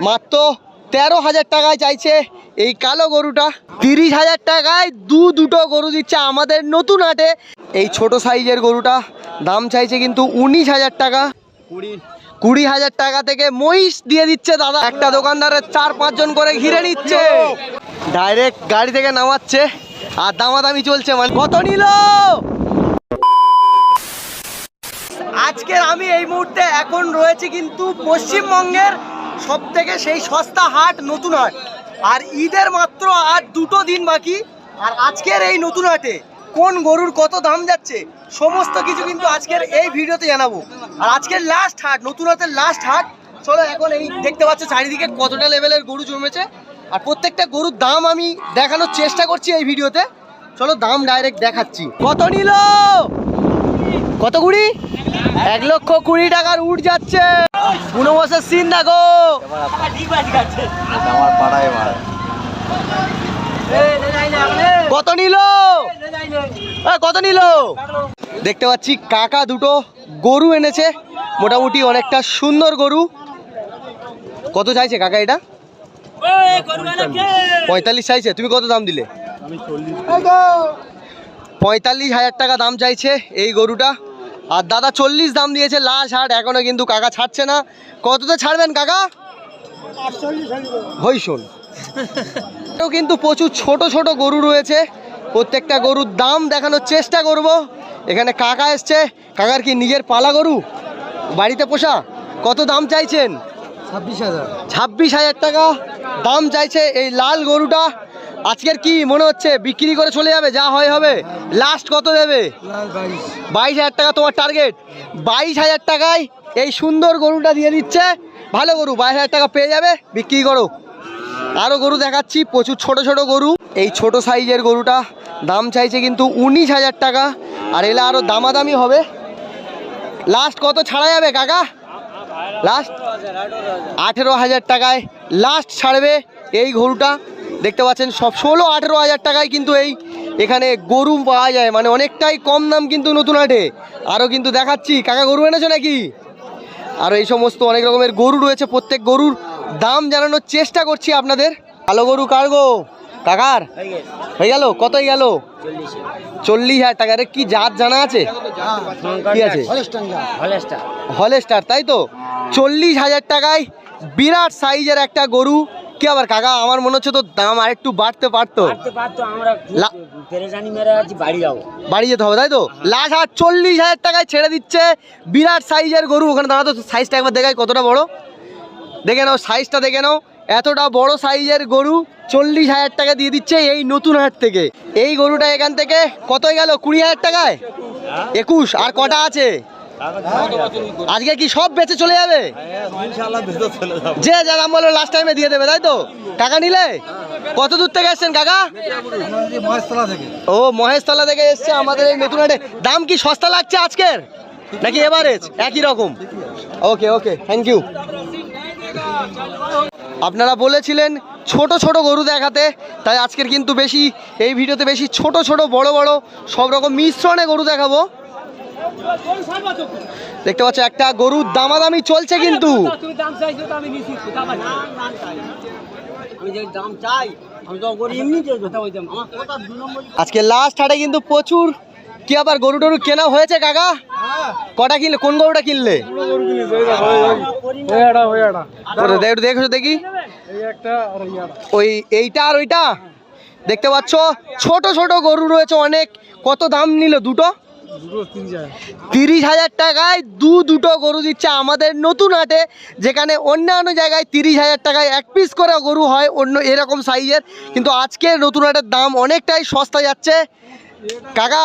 মাত্র তেরো হাজার টাকায় চাইছে এই কালো গরুটা। তিরিশ হাজার টাকায় দু দুটো গরু দিচ্ছে আমাদের নতুন হাটে। এই ছোট সাইজের গরুটা দাম চাইছে কিন্তু উনিশ হাজার টাকা। কুড়ি। হাজার টাকা থেকে মহিষ দিয়ে দিচ্ছে দাদা। একটা দোকানদারের চার পাঁচজন করে ঘিরে নিচ্ছে। ডাইরেক্ট গাড়ি থেকে নামাচ্ছে আর দামাদামি চলছে মানে। কত নিল? আজকের আমি এই মুহূর্তে এখন রয়েছে কিন্তু পশ্চিমবঙ্গের সব থেকে সেই সস্তা হাট নতুন হাট। আর ঈদের মাত্র আর দুটো দিন বাকি। আর আজকের এই নতুন হাটে কোন গরুর কত দাম যাচ্ছে, সমস্ত কিছু কিন্তু আজকের এই ভিডিওতে জানাব। আর আজকের লাস্ট হাট, নতুন হাতের লাস্ট হাট, চলো এখন এই দেখতে পাচ্ছ চারিদিকে কতটা লেভেলের গরু জমেছে আর প্রত্যেকটা গরুর দাম আমি দেখানোর চেষ্টা করছি এই ভিডিওতে। চলো দাম ডাইরেক্ট দেখাচ্ছি। কত নিল? কত কুড়ি? এক লক্ষ কুড়ি টাকার উঠ যাচ্ছে। বছর সিন দেখো। কত নিল? কত নিল? দেখতে পাচ্ছি কাকা দুটো গরু এনেছে। মোটামুটি অনেকটা সুন্দর গরু। কত চাইছে কাকা এটা? পঁয়তাল্লিশ চাইছে। তুমি কত দাম দিলে? পঁয়তাল্লিশ হাজার টাকা দাম চাইছে এই গরুটা। আর দাদা চল্লিশ দাম দিয়েছে লাস্ট হাট এখনও কিন্তু কাকা ছাড়ছে না। কততে ছাড়বেন কাকা? হই শোন কিন্তু প্রচুর ছোট ছোট গরু রয়েছে। প্রত্যেকটা গরুর দাম দেখানোর চেষ্টা করব। এখানে কাকা এসছে। কাকার কি নিজের পালা গরু? বাড়িতে পোষা? কত দাম চাইছেন? ছাব্বিশ হাজার। ছাব্বিশ হাজার টাকা। দাম চাইছে এই লাল গরুটা। আজকের কি মনে হচ্ছে? বিক্রি করে চলে যাবে, যা হয় হবে। লাস্ট কত দেবে? বাইশ হাজার টাকা তোমার টার্গেট বাইশ হাজার টাকায় এই সুন্দর গরুটা দিয়ে দিচ্ছে। ভালো গরু, বাইশ হাজার টাকা পেয়ে যাবে, বিক্রি করো। আরও গরু দেখাচ্ছি, প্রচুর ছোট ছোট গরু। এই ছোট সাইজের গরুটা দাম চাইছে কিন্তু উনিশ হাজার টাকা। আর এলে আরও দামাদামি হবে। লাস্ট কত ছাড়া যাবে, কাকা? লাস্ট আঠেরো হাজার টাকায়। লাস্ট ছাড়বে এই গরুটা। দেখতে পাচ্ছেন, সব ষোলো, আঠেরো হাজার টাকায় কিন্তু এই এখানে গরু পাওয়া যায়। মানে অনেকটাই কম দাম কিন্তু নতুন হাটে। আরও কিন্তু দেখাচ্ছি। কাকা গরু এনেছো নাকি? আর এই সমস্ত অনেক রকমের গরু রয়েছে। প্রত্যেক গরুর দাম জানানোর চেষ্টা করছি আপনাদের। কালো গরু কার গো? কাকার? হয়ে গেল? কতই গেল? চল্লিশ হাজার টাকা। রে কি জাত জানা আছে? কি আছে? হলেস্টার, তাই তো? চল্লিশ হাজার টাকায় বিরাট সাইজের একটা গরু কি আবার কাকা? আমার মনে হচ্ছে তো দাম আর একটু বাড়তে পারতো বাড়ি যেতে হবে তাই তো? লাস্ট আর চল্লিশ হাজার টাকায় ছেড়ে দিচ্ছে বিরাট সাইজের গরু। ওখানে দাঁড়া তো সাইজটা একবার দেখায় কতটা বড়? দেখে নাও সাইজটা দেখে নাও। এতটা বড় সাইজের গরু চল্লিশ হাজার টাকা দিয়ে দিচ্ছে এই নতুন হাট থেকে। এই গরুটা এখান থেকে কতই গেল? কুড়ি হাজার টাকায়? একুশ। আর কটা আছে? আজকে কি সব বেঁচে চলে যাবে? যে যা দাম বলল লাস্ট টাইমে দিয়ে দেবে তাই তো? টাকা নিলে? কত দূর থেকে এসছেন কাকা? থেকে ও মহেশতলা থেকে এসছে আমাদের এই নতুন হাটে দাম কি সস্তা লাগছে আজকের? নাকি এভারেজ একই রকম। ওকে ওকে থ্যাংক ইউ আপনারা বলেছিলেন ছোট ছোট গরু দেখাতে তাই আজকের কিন্তু বেশি এই ভিডিওতে বেশি ছোট ছোট বড় বড় সব রকম মিশ্রণে গরু দেখাবো। দেখতে পাচ্ছ একটা গরুর দামাদামি চলছে কিন্তু। তুমি দাম চাইছো তো আমি নিছি। দাম আছে। আমি যে দাম চাই আমি তো করি এমনি যে কথা বলতাম। আমার কথা দু নম্বর আজকে লাস্ট হাটে কিন্তু প্রচুর কি আবার গরু টরু কেনা হয়েছে কাকা? কটা কিনলে? কোন গরুটা কিনলে? ওটা দে- একটু দেখো দেখি। ওই এইটা আর ওইটা? দেখতে পাচ্ছ ছোট ছোট গরু রয়েছে অনেক। কত দাম নিল দুটো? তিরিশ হাজার টাকায় দু দুটো গরু দিচ্ছে আমাদের নতুন হাটে, যেখানে অন্যান্য জায়গায় তিরিশ হাজার টাকায় এক পিস করে গরু হয় অন্য এরকম সাইজের কিন্তু আজকের নতুন হাটের দাম অনেকটাই সস্তা যাচ্ছে। কাকা,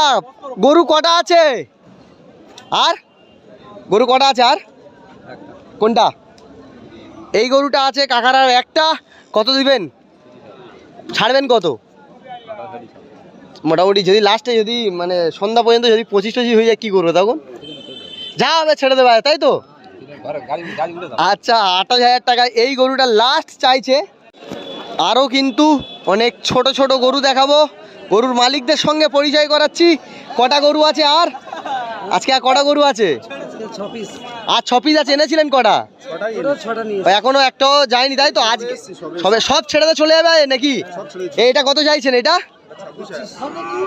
গরু কটা আছে? আর? গরু কটা আছে আর? কোনটা? এই গরুটা আছে কাকার আর একটা। কত দিবেন? ছাড়বেন কত? মোটামুটি যদি লাস্টে যদি মানে সন্ধ্যা পর্যন্ত যদি পঁচিশ টচিশ হয়ে যায়, কী করবে তখন? যা হবে ছেড়ে দেবে তাই তো? আচ্ছা আঠাশ হাজার টাকা এই গরুটা লাস্ট চাইছে। আরও কিন্তু অনেক ছোট ছোট গরু দেখাবো। গরুর মালিকদের সঙ্গে পরিচয় করাচ্ছি। কটা গরু আছে আর? আজকে আর কটা গরু আছে? আর ছ পিস আছে, এনেছিলেন কটা? এখনও একটাও যায়নি, তাই তো? আজকে সবে সব ছেড়ে চলে যাবে নাকি? এটা কত চাইছেন এটা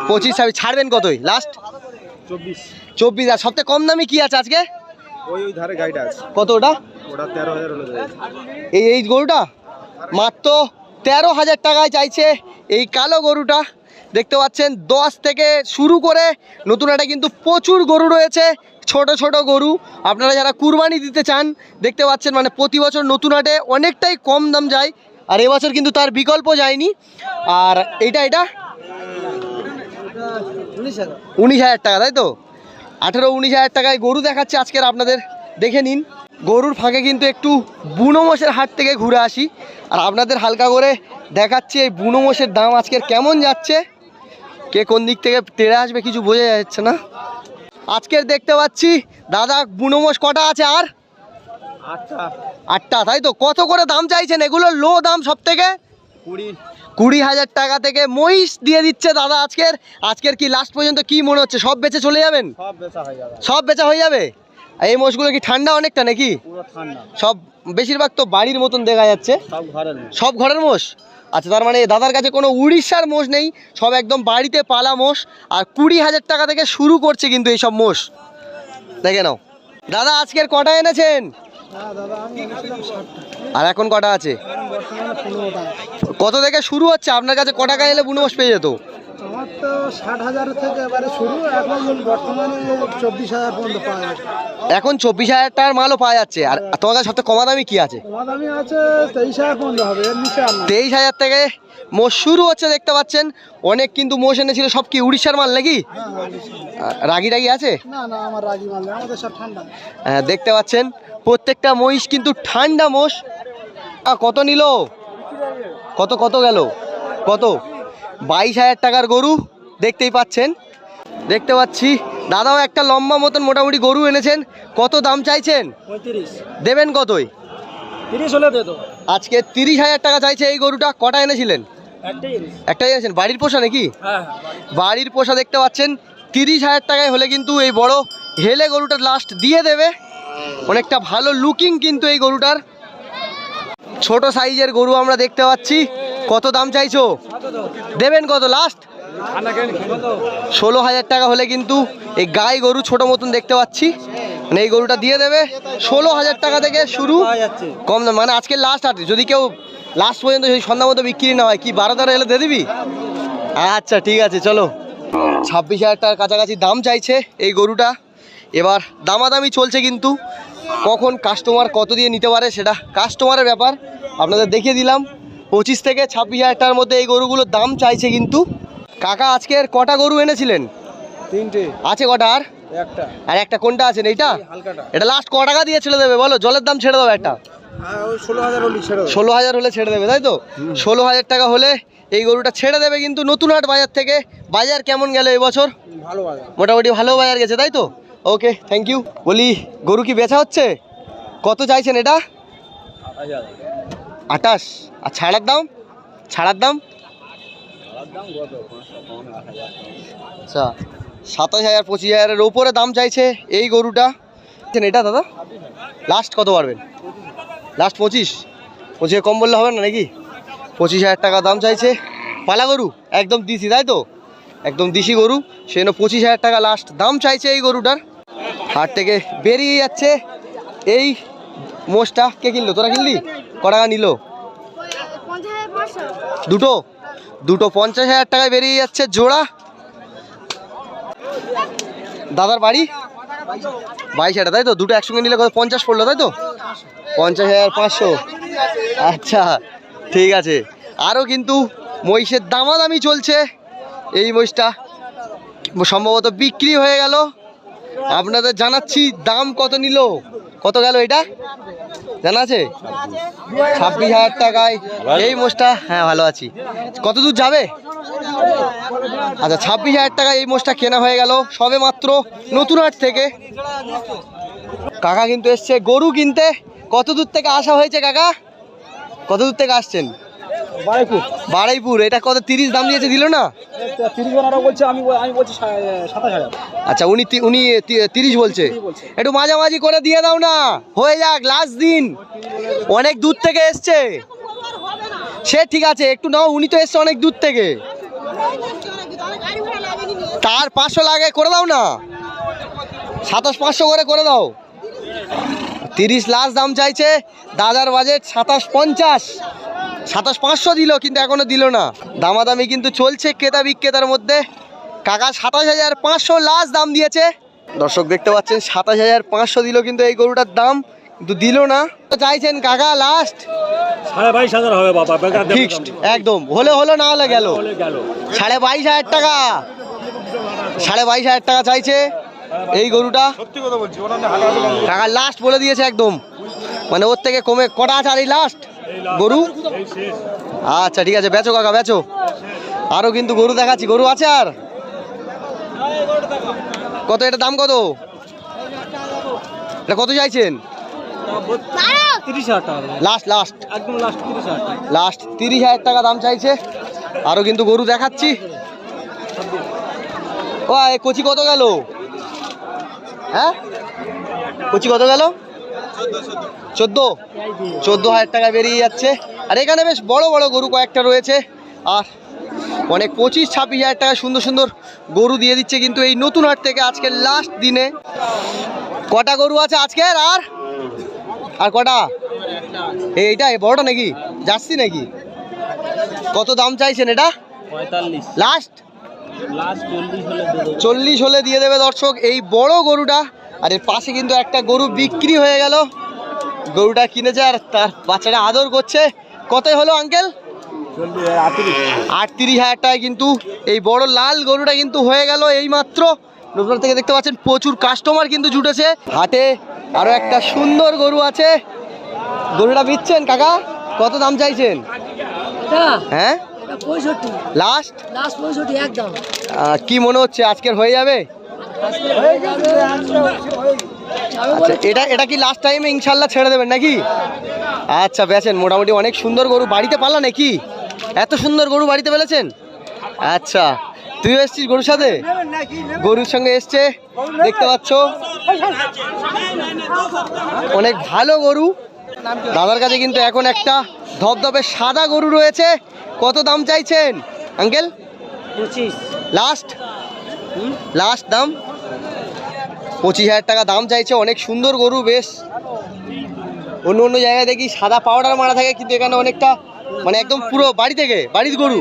পঁচিশ ছাব্বিশ ছাড়বেন কতই? লাস্ট চব্বিশ। চব্বিশ আর সবথেকে কম দামি কি আছে আজকে? ওই ওই ধারে গাড়িটা আছে। কত ওটা? ওটা তেরো হাজার এই এই গরুটা? মাত্র তেরো হাজার টাকায় চাইছে এই কালো গরুটা। দেখতে পাচ্ছেন দশ থেকে শুরু করে নতুন একটা কিন্তু প্রচুর গরু রয়েছে ছোট ছোট গরু। আপনারা যারা কুরবানি দিতে চান দেখতে পাচ্ছেন মানে প্রতি বছর নতুন হাটে অনেকটাই কম দাম যায় আর এবছর কিন্তু তার বিকল্প যায়নি। আর এটা এটা? উনিশ হাজার। টাকা তাই তো? আঠেরো উনিশ হাজার টাকায় গরু দেখাচ্ছে আজকের আপনাদের। দেখে নিন গরুর ফাঁকে কিন্তু একটু বুনো মোষের হাট থেকে ঘুরে আসি। আর আপনাদের হালকা করে দেখাচ্ছি এই বুনো মোষের দাম আজকের কেমন যাচ্ছে। কে কোন দিক থেকে তেড়ে আসবে কিছু বোঝা যাচ্ছে না। আজকের দেখতে পাচ্ছি দাদা বুনো মোষ কটা আছে আর? আটটা। আটটা তাই তো? কত করে দাম চাইছেন? এগুলো লো দাম সব থেকে কুড়ি। কুড়ি হাজার টাকা থেকে মহিষ দিয়ে দিচ্ছে দাদা আজকের। আজকের কি লাস্ট পর্যন্ত কি মনে হচ্ছে? সব বেচে চলে যাবেন? সব বেচা হয়ে যাবে। এই মোষগুলো কি ঠান্ডা অনেকটা নাকি? সব বেশিরভাগ তো বাড়ির মতন দেখা যাচ্ছে। সব ঘরের সব ঘরের মোষ? আচ্ছা তার মানে দাদার কাছে কোনো উড়িষ্যার মোষ নেই সব একদম বাড়িতে পালা মোষ আর কুড়ি হাজার টাকা থেকে শুরু করছে কিন্তু এইসব মোষ। দেখে নাও। দাদা আজকের কটা এনেছেন? আর এখন কটা আছে? কত থেকে শুরু হচ্ছে? আপনার কাছে ক টাকা এলে বুনো পেয়ে যেত? আমার তো ষাট হাজার থেকে এবারে শুরু এখন বর্তমানে চব্বিশ হাজার পর্যন্ত পাওয়া যাচ্ছে। এখন চব্বিশ হাজার টাকার মালও পাওয়া যাচ্ছে। আর তোমার কাছে সবথেকে কমা দামি কি আছে? তোমার দামি আছে তেইশ হাজার পর্যন্ত হবে এর নিচে তেইশ হাজার থেকে মোষ শুরু হচ্ছে দেখতে পাচ্ছেন। অনেক কিন্তু মোষ এনেছিল সব কি উড়িষ্যার মাল নাকি? হ্যাঁ, রাগি রাগি আছে? না না আমার রাগি মাল আমাদের সব ঠান্ডা। হ্যাঁ, দেখতে পাচ্ছেন প্রত্যেকটা মহিষ কিন্তু ঠান্ডা মোষ। কত নিল? কত কত গেল? কত? বাইশ হাজার টাকার গরু দেখতেই পাচ্ছেন। দেখতে পাচ্ছি দাদাও একটা লম্বা মতন মোটামুটি গরু এনেছেন। কত দাম চাইছেন? দেবেন কতই? তিরিশ হলে দে আজকে তিরিশ হাজার টাকা চাইছে এই গরুটা। কটা এনেছিলেন? একটাই এনেছেন? বাড়ির পোষা নাকি? হ্যাঁ বাড়ির পোষা। দেখতে পাচ্ছেন। তিরিশ হাজার টাকায় হলে কিন্তু এই বড় হেলে গরুটার লাস্ট দিয়ে দেবে। অনেকটা ভালো লুকিং কিন্তু এই গরুটার। ছোট সাইজের গরু আমরা দেখতে পাচ্ছি। কত দাম চাইছো? দেবেন কত লাস্ট ষোলো হাজার টাকা হলে কিন্তু এই গাই গরু ছোট মতন দেখতে পাচ্ছি। মানে এই গরুটা দিয়ে দেবে। ষোলো হাজার টাকা থেকে শুরু। কম দাম। মানে আজকে লাস্ট আর যদি কেউ লাস্ট পর্যন্ত যদি সন্ধ্যা মতো বিক্রি না হয়, কি বারো তেরো এলে দিয়ে দিবি? আচ্ছা ঠিক আছে, চলো। ছাব্বিশ হাজার টাকার কাছাকাছি দাম চাইছে এই গরুটা। এবার দামাদামি চলছে কিন্তু। কখন কাস্টমার কত দিয়ে নিতে পারে সেটা কাস্টমারের ব্যাপার। আপনাদের দেখিয়ে দিলাম। পঁচিশ থেকে ছাব্বিশ হাজার টাকার মধ্যে এই গরুগুলোর দাম চাইছে কিন্তু। কাকা আজকের কটা গরু এনেছিলেন? তিনটে। আছে কটা আর? একটা। আর একটা কোনটা আছেন এইটা? এটা লাস্ট ক টাকা দিয়ে ছেড়ে দেবে বলো? জলের দাম ছেড়ে দেবে একটা। হ্যাঁ ষোলো হাজার হলি ছেড়ে দাও। ষোলো হাজার হলে ছেড়ে দেবে তাই তো? ষোলো হাজার টাকা হলে এই গরুটা ছেড়ে দেবে কিন্তু নতুন হাট বাজার থেকে। বাজার কেমন গেল এবছর? ভালো বাজার। মোটামুটি ভালো বাজার গেছে তাই তো? ওকে থ্যাংক ইউ বলি, গরু কি বেচা হচ্ছে? কত চাইছেন এটা? আটাশ আর ছাড়ার দাম? ছাড়ার দাম? আচ্ছা সাতাশ হাজার, পঁচিশ হাজারের ওপরে দাম চাইছে এই গরুটা। এটা, দাদা? লাস্ট কত পারবেন লাস্ট পঁচিশ? পঁচিশে কম বললে হবে না নাকি? পঁচিশ হাজার টাকা দাম চাইছে। পালা গরু, একদম দিশি, তাই তো? একদম দিশি গরু। সেজন্য পঁচিশ হাজার টাকা লাস্ট দাম চাইছে এই গরুটার। হাট থেকে বেরিয়ে যাচ্ছে। এই মোষটা কে কিনলো? তোরা কিনলি? ক টাকা নিল? দুটো। দুটো পঞ্চাশ হাজার টাকায় বেরিয়ে যাচ্ছে জোড়া। দাদার বাড়ি? বাইশ হাজার, তাই তো? দুটো একসঙ্গে নিলে কত? পঞ্চাশ পড়ল, তাই তো? পঞ্চাশ হাজার পাঁচশো। আচ্ছা ঠিক আছে। আরও কিন্তু মহিষের দামাদামি চলছে। এই মহিষটা সম্ভবত বিক্রি হয়ে গেল। আপনাদের জানাচ্ছি দাম কত নিল? কত গেল এটা? জানা আছে? ছাব্বিশ হাজার টাকায়। এই মোষটা হ্যাঁ ভালো আছি। কত দূর যাবে? আচ্ছা ছাব্বিশ হাজার টাকায় এই মোষটা কেনা হয়ে গেল। সবে মাত্র নতুন হাট থেকে। কাকা কিন্তু এসছে গরু কিনতে। কত দূর থেকে আসা হয়েছে কাকা? কত দূর থেকে আসছেন? বারাইপুর। এটা কত তিরিশ দাম দিয়েছে দিল না? বলছে আমি আমি বলছি আচ্ছা উনি উনি তিরিশ বলছে। বলছে। একটু মাঝামাঝি করে দিয়ে দাও না হয়ে যাক লাস্ট দিন। অনেক দূর থেকে এসছে। সে ঠিক আছে একটু নাও উনি তো এসছে অনেক দূর থেকে। তার পাঁচশো লাগে করে দাও না। সাতাশ পাঁচশো করে করে দাও। তিরিশ লাস্ট দাম চাইছে দাদার বাজেট সাতাশ পঞ্চাশ। সাতাশ পাঁচশো দিল কিন্তু এখনও দিল না। দামাদামি কিন্তু চলছে ক্রেতা বিক্রেতার মধ্যে। কাকা সাতাশ হাজার পাঁচশো লাস্ট দাম দিয়েছে। দর্শক দেখতে পাচ্ছেন সাতাশ হাজার পাঁচশো দিল কিন্তু এই গরুটার দাম কিন্তু দিল না। তো চাইছেন কাকা লাস্ট সাড়ে বাইশ হাজার হবে বাবা ফিক্সড একদম। হলে হলো না হলে গেল। সাড়ে বাইশ হাজার টাকা। সাড়ে বাইশ হাজার টাকা চাইছে এই গরুটা। সত্যি কথা বলছি ওরা লাস্ট বলে দিয়েছে একদম। মানে ওর থেকে কমে কটা আছে আর এই লাস্ট গরু? আচ্ছা ঠিক আছে, বেচো কাকা, বেচো। আরও কিন্তু গরু দেখাচ্ছি। গরু আছে আর? কত, এটা দাম কত? এটা কত চাইছেন? লাস্ট লাস্ট লাস্ট তিরিশ হাজার টাকা দাম চাইছে। আরও কিন্তু গরু দেখাচ্ছি। ও কচি কত গেল? হ্যাঁ? কচি কত গেল? চোদ্দ? চোদ্দ হাজার টাকা বেরিয়ে যাচ্ছে। আর এখানে বেশ বড় বড় গরু কয়েকটা রয়েছে। আর অনেক পঁচিশ ছাব্বিশ হাজার টাকা সুন্দর সুন্দর গরু দিয়ে দিচ্ছে কিন্তু এই নতুন হাট থেকে আজকের লাস্ট দিনে। কটা গরু আছে আজকের? আর? আর কটা? এইটা এই বড়টা নাকি? যাচ্ছি নাকি? কত দাম চাইছেন এটা? লাস্ট চল্লিশ হলে দিয়ে দেবে দর্শক। এই বড় গরুটা আর এর পাশে কিন্তু একটা গরু বিক্রি হয়ে গেল। গরুটা কিনেছে আর তার বাচ্চাটা আদর করছে। কতই হলো আঙ্কেল? আটত্রিশ হাজার টাকায় কিন্তু এই বড় লাল গরুটা কিন্তু হয়ে গেল এই মাত্র নতুন থেকে দেখতে পাচ্ছেন প্রচুর কাস্টমার কিন্তু জুটেছে। হাটে আরও একটা সুন্দর গরু আছে। গরুটা বিচ্ছেন কাকা? কত দাম চাইছেন? হ্যাঁ? লাস্ট লাস্ট একদম। কি মনে হচ্ছে আজকের হয়ে যাবে? আচ্ছা এটা এটা কি লাস্ট টাইমে ইনশাল্লাহ ছেড়ে দেবেন নাকি? আচ্ছা বেছেন মোটামুটি অনেক সুন্দর গরু। বাড়িতে পালা নাকি? এত সুন্দর গরু বাড়িতে পেলেছেন আচ্ছা তুই এসছিস গরুর সাথে? গরুর সঙ্গে এসছে দেখতে পাচ্ছ। অনেক ভালো গরু। দাদার কাছে কিন্তু এখন একটা ধবধবে সাদা গরু রয়েছে। কত দাম চাইছেন? আঙ্কেল? লাস্ট লাস্ট দাম? পঁচিশ হাজার টাকা দাম চাইছে, অনেক সুন্দর গরু, বেশ। অন্য অন্য জায়গায় দেখি সাদা পাউডার মারা থাকে, কিন্তু এখানে অনেকটা মানে একদম পুরো বাড়ি থেকে, বাড়ির গরু।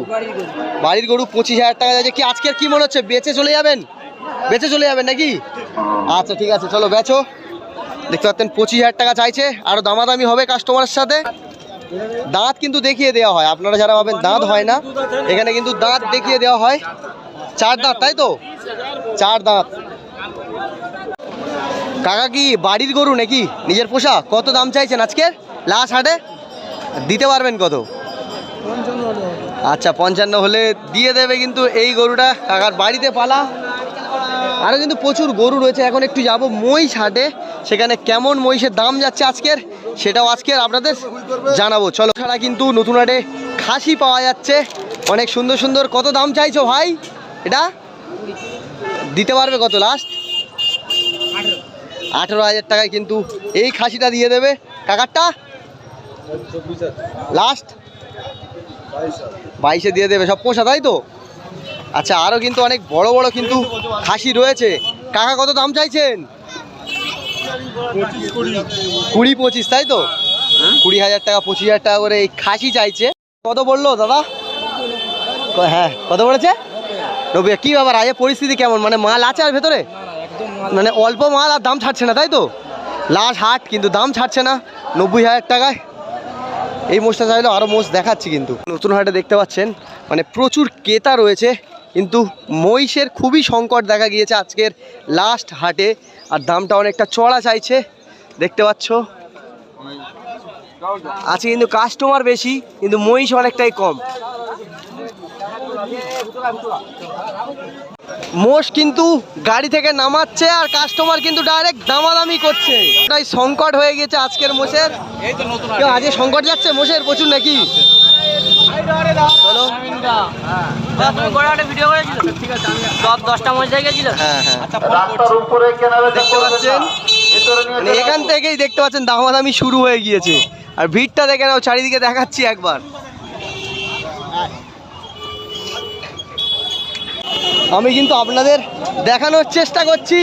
বাড়ির গরু পঁচিশ হাজার টাকা যাচ্ছে কি আজকের কি মনে হচ্ছে? বেঁচে চলে যাবেন? বেঁচে চলে যাবেন নাকি? আচ্ছা ঠিক আছে, চলো বেচো। দেখতে পাচ্ছেন, পঁচিশ হাজার টাকা চাইছে। আরও দামাদামি হবে কাস্টমারের সাথে। দাঁত কিন্তু দেখিয়ে দেওয়া হয়। আপনারা যারা ভাবেন, দাঁত হয় না। এখানে কিন্তু দাঁত দেখিয়ে দেওয়া হয়। চার দাঁত, তাই তো? চার দাঁত। কাকা কি বাড়ির গরু নাকি? নিজের পোষা? কত দাম চাইছেন আজকে লাস্ট হাটে? দিতে পারবেন কত? আচ্ছা পঞ্চান্ন হলে দিয়ে দেবে কিন্তু এই গরুটা। কাকার বাড়িতে পালা। আরও কিন্তু প্রচুর গরু রয়েছে। এখন একটু যাব মহিষ হাটে। সেখানে কেমন মহিষের দাম যাচ্ছে আজকের? সেটাও আজকের আপনাদের জানাব। চলো ছাড়া কিন্তু নতুন হাটে খাসি পাওয়া যাচ্ছে। অনেক সুন্দর সুন্দর। কত দাম চাইছো ভাই? এটা? দিতে পারবে কত লাস্ট? আঠেরো হাজার টাকায় কিন্তু এই খাসিটা দিয়ে দেবে। কাকারটা? লাস্ট বাইশে দিয়ে দেবে, সব পোষা, তাই তো? আচ্ছা আরও কিন্তু অনেক বড় বড় কিন্তু খাসি রয়েছে। কাকা, কত দাম চাইছেন? কুড়ি পঁচিশ, তাই তো? কুড়ি হাজার টাকা, পঁচিশ হাজার টাকা করে এই খাসি চাইছে। কত বলল, দাদা? হ্যাঁ কত বলেছে? নব্বই, কী ব্যাপার আজকে পরিস্থিতি কেমন? মানে মাল আছে আর ভেতরে? মানে অল্প মাল আর দাম ছাড়ছে না, তাই তো? লাস্ট হাট, কিন্তু দাম ছাড়ছে না, নব্বই হাজার টাকায়। এই মোষটা চাইলেও আরও মোষ দেখাচ্ছি কিন্তু। নতুন হাটে দেখতে পাচ্ছেন মানে প্রচুর ক্রেতা রয়েছে, কিন্তু মহিষের খুবই সংকট দেখা গিয়েছে আজকের লাস্ট হাটে, আর দামটা অনেকটা চড়া চাইছে, দেখতে পাচ্ছ? আছে কিন্তু কাস্টমার বেশি, কিন্তু মহিষ অনেকটাই কম। মোষ কিন্তু গাড়ি থেকে নামাচ্ছে আর কাস্টমার কিন্তু ডাইরেক্ট দামাদামি করছে। তাই সংকট হয়ে গেছে আজকের মোষের। কেউ আজকে সংকট যাচ্ছে? মোষের প্রচুর নাকি? চলো। হ্যাঁ হ্যাঁ। নিয়ে মানে এখান থেকেই দেখতে পাচ্ছেন দামাদামি শুরু হয়ে গিয়েছে। আর ভিড়টা দেখে নাও চারিদিকে দেখাচ্ছি একবার। আমি কিন্তু আপনাদের দেখানোর চেষ্টা করছি।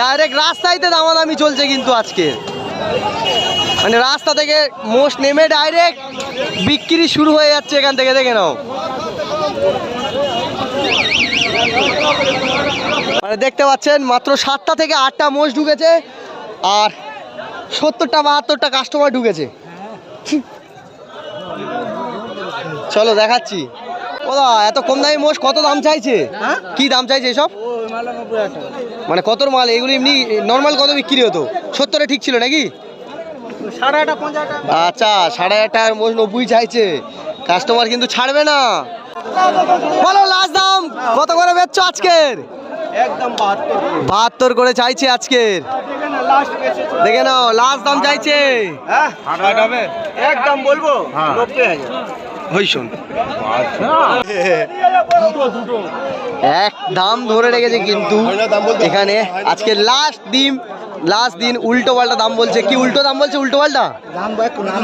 ডাইরেক্ট রাস্তাইতে দামাদামি চলছে কিন্তু আজকে। মানে রাস্তা থেকে মোষ নেমে ডাইরেক্ট বিক্রি শুরু হয়ে যাচ্ছে এখান থেকে, দেখে নাও। মানে দেখতে পাচ্ছেন, মাত্র সাতটা থেকে আটটা মোষ ঢুকেছে আর সত্তরটা, বাহাত্তরটা কাস্টমার ঢুকেছে। চলো দেখাচ্ছি। ওদা এত কম দামি মোষ কত দাম চাইছে? কি দাম চাইছে এসব? মানে কতর মাল? এগুলো এমনি নর্মাল কত বিক্রি হতো? সত্তরে ঠিক ছিল নাকি? আটটা আচ্ছা সাড়ে আটটার মোষ নব্বই চাইছে। কাস্টমার কিন্তু ছাড়বে না। বলো লাস্ট দাম কত করে বেচছো আজকের? একদম বাহাত্তর। করে চাইছে আজকের। দেখে নাও লাস্ট দাম চাইছে। হ্যাঁ? একদম বলব নব্বই হাজার। ওই শোন। এক দাম ধরে রেখেছে কিন্তু এখানে আজকে লাস্ট দিন লাস্ট দিন উল্টো পাল্টা দাম বলছে। কি উল্টো দাম বলছে? উল্টো পাল্টা? দাম ভাই নাম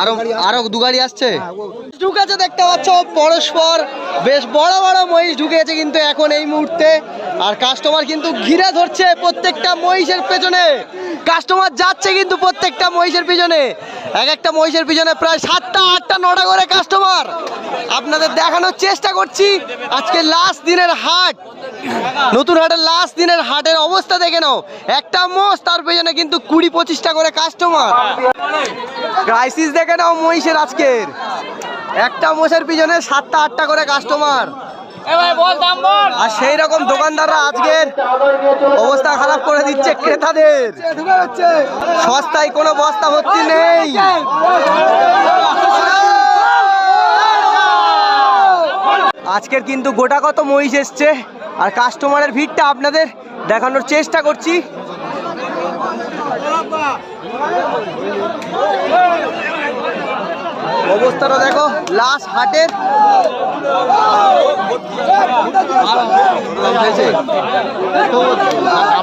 আরও আরও দু গাড়ি আসছে? ঢুকেছে দেখতে পাচ্ছ পরস্পর। বেশ বড় বড় মহিষ ঢুকেছে কিন্তু এখন এই মুহূর্তে। আর কাস্টমার কিন্তু ঘিরে ধরছে প্রত্যেকটা মহিষের পেছনে। কাস্টমার যাচ্ছে কিন্তু প্রত্যেকটা মহিষের পিছনে। এক একটা মহিষের পিছনে প্রায় সাতটা আটটা নটা করে কাস্টমার আপনাদের দেখানোর চেষ্টা করছি। আজকে লাস্ট দিনের হাট। নতুন হাটের লাস্ট দিনের হাটের অবস্থা দেখে নাও। একটা মোষ তার পেছনে কিন্তু কুড়ি পঁচিশটা করে কাস্টমার ক্রাইসিস দেখে নাও মহিষের আজকের। একটা মোষের পিছনে সাতটা আটটা করে কাস্টমার আর সেই রকম দোকানদাররা আজকের অবস্থা খারাপ করে দিচ্ছে ক্রেতাদের। সস্তায় কোনো বস্তা ভর্তি নেই। আজকের কিন্তু গোটা কত মহিষ এসছে? আর কাস্টমারের ভিড়টা আপনাদের দেখানোর চেষ্টা করছি। অবস্থাটা দেখো লাস্ট হাটের।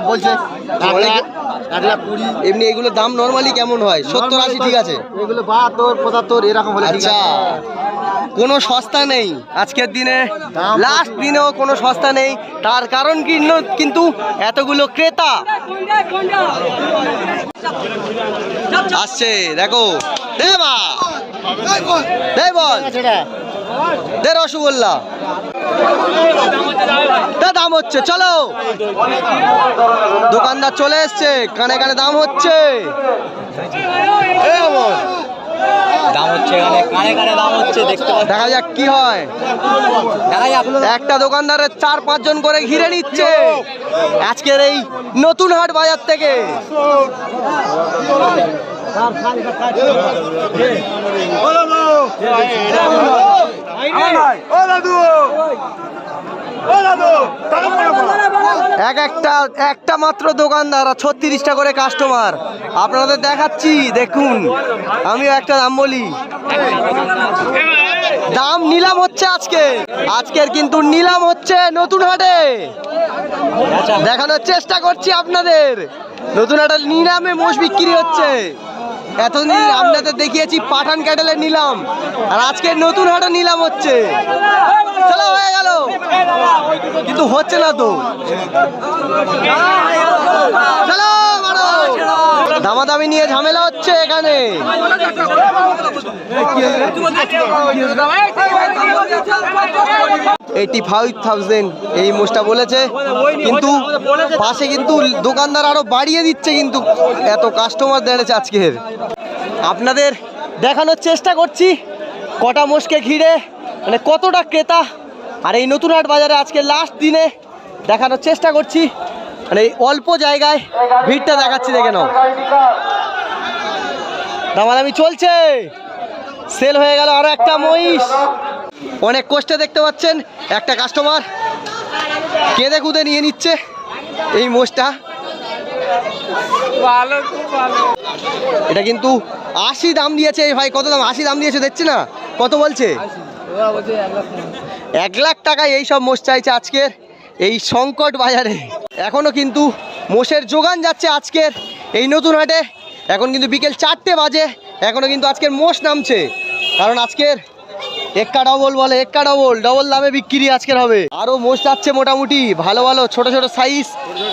বলছে এমনি এগুলো দাম নর্মালি কেমন হয়? সত্তর আশি ঠিক আছে। এগুলো বাহাত্তর পঁচাত্তর এরকম হলে আচ্ছা। কোনো সস্তা নেই আজকের দিনে। লাস্ট দিনেও কোনো সস্তা নেই। তার কারণ কিন্তু এতগুলো ক্রেতা। আসছে, দেখো। বল। দে রসগোল্লা দে দাম হচ্ছে, চলো। দোকানদার চলে এসছে, কানে কানে দাম হচ্ছে। দাম হচ্ছে এখানে কানে কানে দাম হচ্ছে দেখতে দেখা যাক কি হয় দেখা যাক একটা দোকানদারের চার পাঁচজন করে ঘিরে নিচ্ছে আজকের এই নতুন হাট বাজার থেকে এক একটা একটা মাত্র দোকানদার ছত্রিশটা করে কাস্টমার আপনাদের দেখাচ্ছি, দেখুন। আমিও একটা দাম বলি। দাম নিলাম হচ্ছে আজকে। আজকের কিন্তু নিলাম হচ্ছে নতুন হাটে। দেখানোর চেষ্টা করছি আপনাদের। নতুন হাটের নিলামে মোষ বিক্রি হচ্ছে। এতদিন আপনাদের দেখিয়েছি পাঠান ক্যাটেলের নিলাম। আর আজকে নতুন হাটে নিলাম হচ্ছে। হয়ে গেল। কিন্তু হচ্ছে না তো। মারো। দামাদামি নিয়ে ঝামেলা হচ্ছে এখানে। এইটি ফাইভ থাউজেন্ড এই মোষটা বলেছে। কিন্তু পাশে কিন্তু দোকানদার আরও বাড়িয়ে দিচ্ছে কিন্তু এত কাস্টমার দাঁড়িয়েছে আজকের। আপনাদের দেখানোর চেষ্টা করছি। কটা মোষকে ঘিরে মানে কতটা ক্রেতা? আর এই নতুন হাট বাজারে আজকে লাস্ট দিনে দেখানোর চেষ্টা করছি। মানে এই অল্প জায়গায় ভিড়টা দেখাচ্ছি দেখে নাও। দামাদামি চলছে। সেল হয়ে গেল আরও একটা মহিষ। অনেক কষ্টে দেখতে পাচ্ছেন একটা কাস্টমার কেঁদে কুদে নিয়ে নিচ্ছে এই মোষটা। এটা কিন্তু আশি দাম দিয়েছে এই ভাই কত দাম? আশি দাম দিয়েছে দেখছে না? কত বলছে? এক লাখ টাকায় এই সব মোষ চাইছে আজকের এই সংকট বাজারে। এখনও কিন্তু মোষের যোগান যাচ্ছে আজকের এই নতুন হাটে। এখন কিন্তু বিকেল চারটে বাজে, এখনও কিন্তু আজকের মোষ নামছে। কারণ আজকের এক্কা ডবল বলে এক্কা ডবল ডবল দামে বিক্রি আজকের হবে। আরও মোষ যাচ্ছে মোটামুটি, ভালো ভালো, ছোট ছোট সাইজ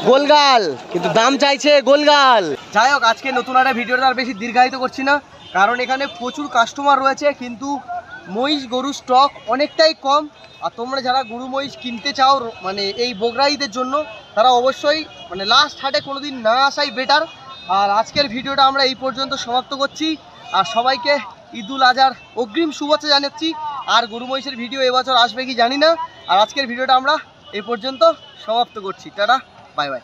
গোলগাল। কিন্তু দাম চাইছে গোলগাল। যাই হোক, আজকে নতুন একটা ভিডিওটা আর বেশি দীর্ঘায়িত করছি না, কারণ এখানে প্রচুর কাস্টমার রয়েছে, কিন্তু মহিষ গরু স্টক অনেকটাই কম। আর তোমরা যারা গরু মহিষ কিনতে চাও মানে এই বগরাইদের জন্য, তারা অবশ্যই মানে লাস্ট হাটে কোনোদিন না আসাই বেটার আর আজকের ভিডিওটা আমরা এই পর্যন্ত সমাপ্ত করছি। আর সবাইকে ঈদুল আজহার অগ্রিম শুভেচ্ছা জানাচ্ছি। আর গরু মহিষের ভিডিও এবছর আসবে কি জানি না। আর আজকের ভিডিওটা আমরা এই পর্যন্ত সমাপ্ত করছি। Tata bye bye